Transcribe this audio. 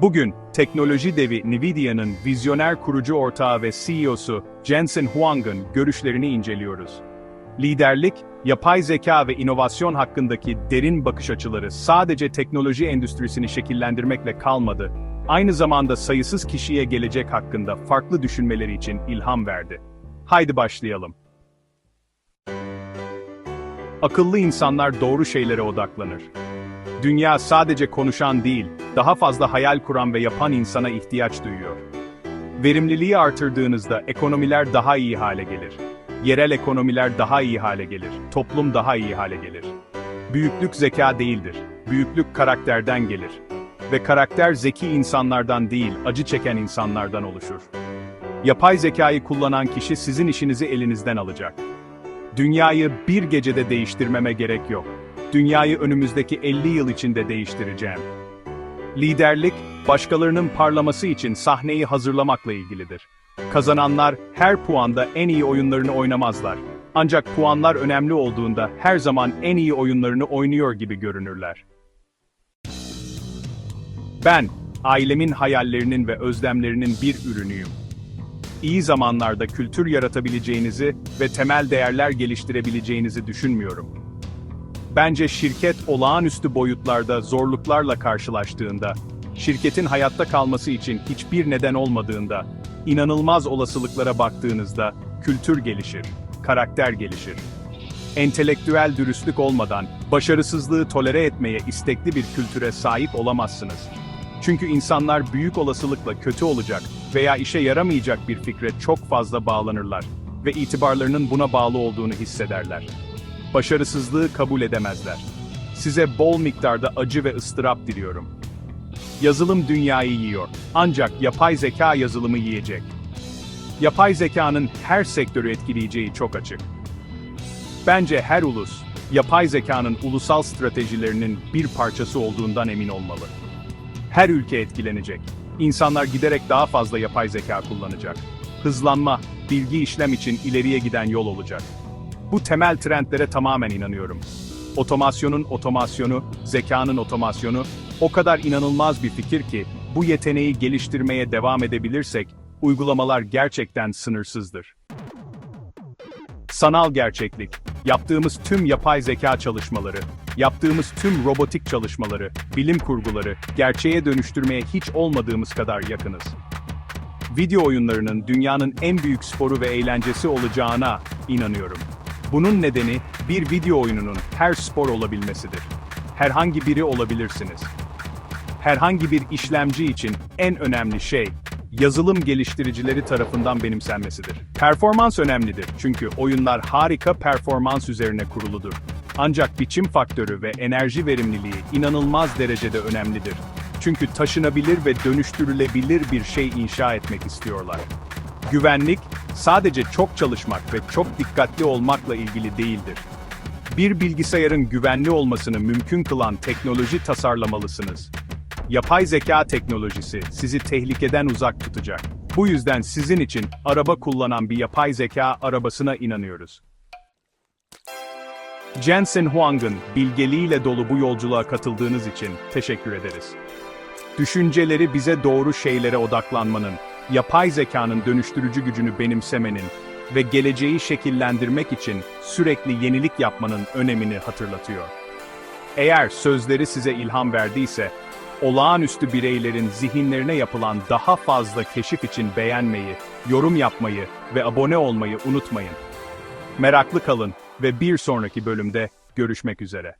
Bugün, teknoloji devi Nvidia'nın vizyoner kurucu ortağı ve CEO'su Jensen Huang'ın görüşlerini inceliyoruz. Liderlik, yapay zeka ve inovasyon hakkındaki derin bakış açıları sadece teknoloji endüstrisini şekillendirmekle kalmadı, aynı zamanda sayısız kişiye gelecek hakkında farklı düşünmeleri için ilham verdi. Haydi başlayalım. Akıllı insanlar doğru şeylere odaklanır. Dünya sadece konuşan değil, daha fazla hayal kuran ve yapan insana ihtiyaç duyuyor. Verimliliği artırdığınızda ekonomiler daha iyi hale gelir. Yerel ekonomiler daha iyi hale gelir. Toplum daha iyi hale gelir. Büyüklük zeka değildir. Büyüklük karakterden gelir. Ve karakter zeki insanlardan değil, acı çeken insanlardan oluşur. Yapay zekayı kullanan kişi sizin işinizi elinizden alacak. Dünyayı bir gecede değiştirmeme gerek yok. Dünyayı önümüzdeki 50 yıl içinde değiştireceğim. Liderlik, başkalarının parlaması için sahneyi hazırlamakla ilgilidir. Kazananlar her puanda en iyi oyunlarını oynamazlar. Ancak puanlar önemli olduğunda her zaman en iyi oyunlarını oynuyor gibi görünürler. Ben, ailemin hayallerinin ve özlemlerinin bir ürünüyüm. İyi zamanlarda kültür yaratabileceğinizi ve temel değerler geliştirebileceğinizi düşünmüyorum. Bence şirket olağanüstü boyutlarda zorluklarla karşılaştığında, şirketin hayatta kalması için hiçbir neden olmadığında, inanılmaz olasılıklara baktığınızda kültür gelişir, karakter gelişir. Entelektüel dürüstlük olmadan başarısızlığı tolere etmeye istekli bir kültüre sahip olamazsınız. Çünkü insanlar büyük olasılıkla kötü olacak veya işe yaramayacak bir fikre çok fazla bağlanırlar ve itibarlarının buna bağlı olduğunu hissederler. Başarısızlığı kabul edemezler. Size bol miktarda acı ve ıstırap diliyorum. Yazılım dünyayı yiyor. Ancak yapay zeka yazılımı yiyecek. Yapay zekanın her sektörü etkileyeceği çok açık. Bence her ulus, yapay zekanın ulusal stratejilerinin bir parçası olduğundan emin olmalı. Her ülke etkilenecek. İnsanlar giderek daha fazla yapay zeka kullanacak. Hızlanma, bilgi işlem için ileriye giden yol olacak. Bu temel trendlere tamamen inanıyorum. Otomasyonun otomasyonu, zekanın otomasyonu o kadar inanılmaz bir fikir ki bu yeteneği geliştirmeye devam edebilirsek uygulamalar gerçekten sınırsızdır. Sanal gerçeklik, yaptığımız tüm yapay zeka çalışmaları, yaptığımız tüm robotik çalışmaları, bilim kurguları gerçeğe dönüştürmeye hiç olmadığımız kadar yakınız. Video oyunlarının dünyanın en büyük sporu ve eğlencesi olacağına inanıyorum. Bunun nedeni bir video oyununun her spor olabilmesidir. Herhangi biri olabilirsiniz. Herhangi bir işlemci için en önemli şey yazılım geliştiricileri tarafından benimsenmesidir. Performans önemlidir çünkü oyunlar harika performans üzerine kuruludur. Ancak biçim faktörü ve enerji verimliliği inanılmaz derecede önemlidir. Çünkü taşınabilir ve dönüştürülebilir bir şey inşa etmek istiyorlar. Güvenlik, sadece çok çalışmak ve çok dikkatli olmakla ilgili değildir. Bir bilgisayarın güvenli olmasını mümkün kılan teknoloji tasarlamalısınız. Yapay zeka teknolojisi sizi tehlikeden uzak tutacak. Bu yüzden sizin için araba kullanan bir yapay zeka arabasına inanıyoruz. Jensen Huang'ın bilgeliğiyle dolu bu yolculuğa katıldığınız için teşekkür ederiz. Düşünceleri bize doğru şeylere odaklanmanın, yapay zekanın dönüştürücü gücünü benimsemenin ve geleceği şekillendirmek için sürekli yenilik yapmanın önemini hatırlatıyor. Eğer sözleri size ilham verdiyse, olağanüstü bireylerin zihinlerine yapılan daha fazla keşif için beğenmeyi, yorum yapmayı ve abone olmayı unutmayın. Meraklı kalın ve bir sonraki bölümde görüşmek üzere.